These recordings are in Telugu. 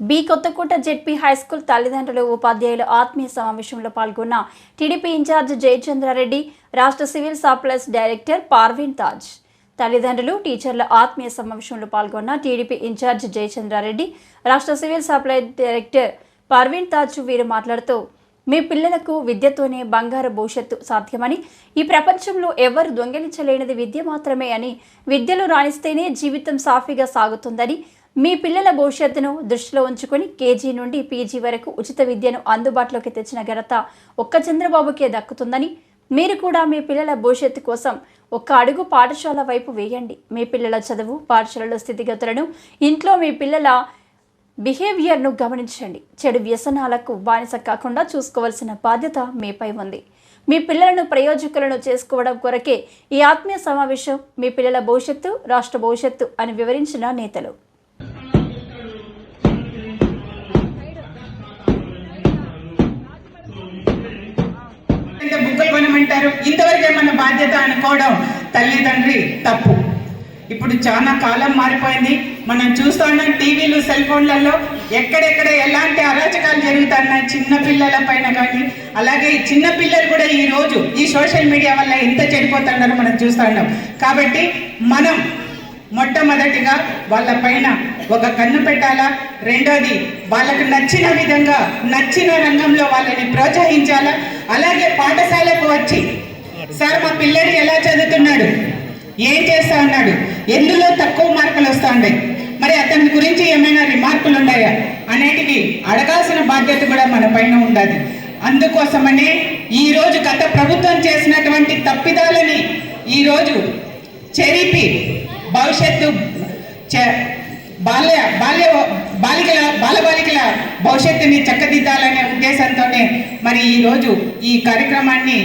బి కొత్తకోట జెడ్పీ హైస్కూల్ తల్లిదండ్రులు ఉపాధ్యాయులు ఆత్మీయ సమావేశంలో పాల్గొన్న టీడీపీ ఇన్ఛార్జ్ జయచంద్రారెడ్డి రాష్ట్ర civil supplies director Parveen Taj. తల్లిదండ్రులు టీచర్ల ఆత్మీయ సమావేశంలో పాల్గొన్న టీడీపీ ఇన్ఛార్జ్ జయచంద్రారెడ్డి రాష్ట్ర civil supply director Parveen Taj వీరు మాట్లాడుతూ మీ పిల్లలకు విద్యతోనే బంగారు భవిష్యత్తు సాధ్యమని ఈ ప్రపంచంలో ఎవరు దొంగిలించలేనిది విద్య మాత్రమే అని విద్యలో రాణిస్తేనే జీవితం సాఫీగా సాగుతుందని మీ పిల్లల భవిష్యత్తును దృష్టిలో ఉంచుకొని కేజీ నుండి పీజీ వరకు ఉచిత విద్యను అందుబాటులోకి తెచ్చిన ఘనత ఒక్క చంద్రబాబుకే దక్కుతుందని మీరు కూడా మీ పిల్లల భవిష్యత్తు కోసం ఒక్క అడుగు పాఠశాల వైపు వేయండి. మీ పిల్లల చదువు పాఠశాలలో స్థితిగతులను ఇంట్లో మీ పిల్లల బిహేవియర్ను గమనించండి. చెడు వ్యసనాలకు బానిస కాకుండా చూసుకోవాల్సిన బాధ్యత మీపై ఉంది. మీ పిల్లలను ప్రయోజకులను చేసుకోవడం కొరకే ఈ ఆత్మీయ సమావేశం మీ పిల్లల భవిష్యత్తు రాష్ట్ర భవిష్యత్తు అని వివరించిన నేతలు. అంటారు ఇంతవరకు ఏమన్నా బాధ్యత అనుకోవడం తల్లిదండ్రి తప్పు. ఇప్పుడు చాలా కాలం మారిపోయింది. మనం చూస్తున్నాం టీవీలు సెల్ ఫోన్లలో ఎక్కడెక్కడ ఎలాంటి అరాచకాలు జరుగుతున్నాయి చిన్న పిల్లల పైన కానీ అలాగే ఈ చిన్నపిల్లలు కూడా ఈ రోజు ఈ సోషల్ మీడియా వల్ల ఎంత చెడిపోతున్నారో మనం చూస్తున్నాం. కాబట్టి మనం మొట్టమొదటిగా వాళ్ళ పైన ఒక కన్ను పెట్టాలా? రెండోది వాళ్ళకు నచ్చిన విధంగా నచ్చిన రంగంలో వాళ్ళని ప్రోత్సహించాలా? అలాగే పాఠశాలకు వచ్చి సార్ మా పిల్లడు ఎలా చదువుతున్నాడు? ఏం చేస్తా ఉన్నాడు? ఎందులో తక్కువ మార్కులు వస్తా ఉన్నాయి మరి అతని గురించి ఏమైనా రిమార్కులు ఉన్నాయా? అనేటివి అడగాల్సిన బాధ్యత కూడా మన పైన ఉండాలి. అందుకోసమనే ఈ రోజు గత ప్రభుత్వం చేసినటువంటి తప్పిదాలని ఈరోజు చెరిపి భవిష్యత్తు బాల్య బాల్య బాలికల బాలబాలికల భవిష్యత్తుని చక్కదిద్దాలనే ఉద్దేశంతోనే మరి ఈరోజు ఈ కార్యక్రమాన్ని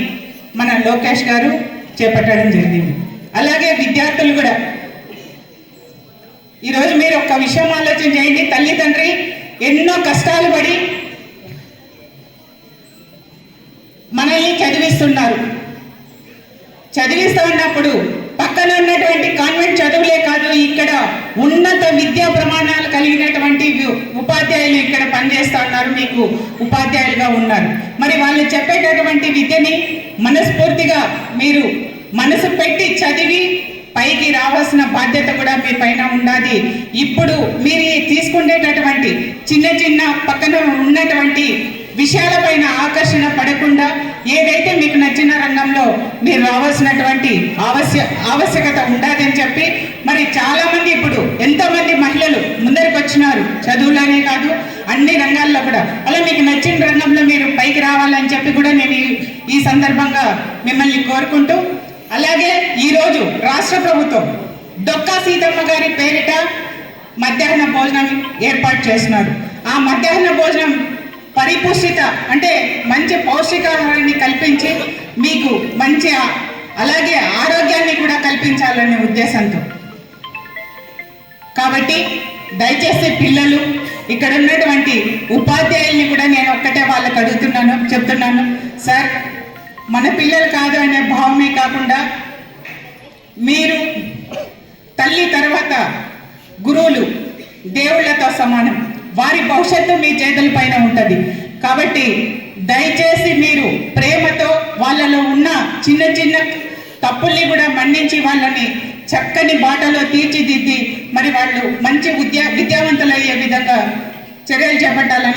మన లోకేష్ గారు చేపట్టడం జరిగింది. అలాగే విద్యార్థులు కూడా ఈరోజు మీరు ఒక విషయం ఆలోచన చేయండి. తల్లిదండ్రి ఎన్నో కష్టాలు పడి మనల్ని చదివిస్తున్నారు. చదివిస్తూ ఉన్నప్పుడు పక్కన ఉన్నటువంటి కాన్వెంట్ చదువులే కాదు ఇక్కడ ఉన్నత విద్యా ప్రమాణాలు కలిగినటువంటి ఉపాధ్యాయులు ఇక్కడ పనిచేస్తూ ఉన్నారు మీకు ఉపాధ్యాయులుగా ఉన్నారు. మరి వాళ్ళు చెప్పేటటువంటి విద్యని మనస్ఫూర్తిగా మీరు మనసు పెట్టి చదివి పైకి రావాల్సిన బాధ్యత కూడా మీ పైన ఉండాలి ఇప్పుడు మీరు తీసుకునేటటువంటి చిన్న చిన్న పక్కన ఉన్నటువంటి విషయాలపైన ఆకర్షణ పడకుండా ఏదైతే మీకు నచ్చిన రంగంలో మీరు రావాల్సినటువంటి ఆవశ్య ఆవశ్యకత ఉండాలని చెప్పి మరి చాలామంది ఇప్పుడు ఎంతోమంది మహిళలు ముందరికి వచ్చినారు చదువులోనే కాదు అన్ని రంగాల్లో కూడా. అలా మీకు నచ్చిన రంగంలో మీరు పైకి రావాలని చెప్పి కూడా నేను ఈ- ఈ సందర్భంగా మిమ్మల్ని కోరుకుంటూ అలాగే ఈరోజు రాష్ట్ర ప్రభుత్వం డొక్కా సీతమ్మ గారి పేరిట మధ్యాహ్న భోజనం ఏర్పాటు చేస్తున్నారు ఆ మధ్యాహ్న భోజనం పరిపుష్టిత అంటే మంచి పౌష్టికాహారాన్ని కల్పించి మీకు మంచి అలాగే ఆరోగ్యాన్ని కూడా కల్పించాలనే ఉద్దేశంతో. కాబట్టి దయచేసి పిల్లలు ఇక్కడ ఉన్నటువంటి ఉపాధ్యాయుల్ని కూడా నేను ఒక్కటే వాళ్ళకి అడుగుతున్నాను చెప్తున్నాను. సార్ మన పిల్లలు కాదు అనే భావమే కాకుండా భవిష్యత్తు మీ చేతుల పైన ఉంటుంది. కాబట్టి దయచేసి మీరు ప్రేమతో వాళ్ళలో ఉన్న చిన్న చిన్న తప్పుల్ని కూడా మన్నించి వాళ్ళని చక్కని బాటలో తీర్చిదిద్ది మరి వాళ్ళు మంచి విద్యా విద్యావంతులయ్యే విధంగా చర్యలు చేపట్టాలని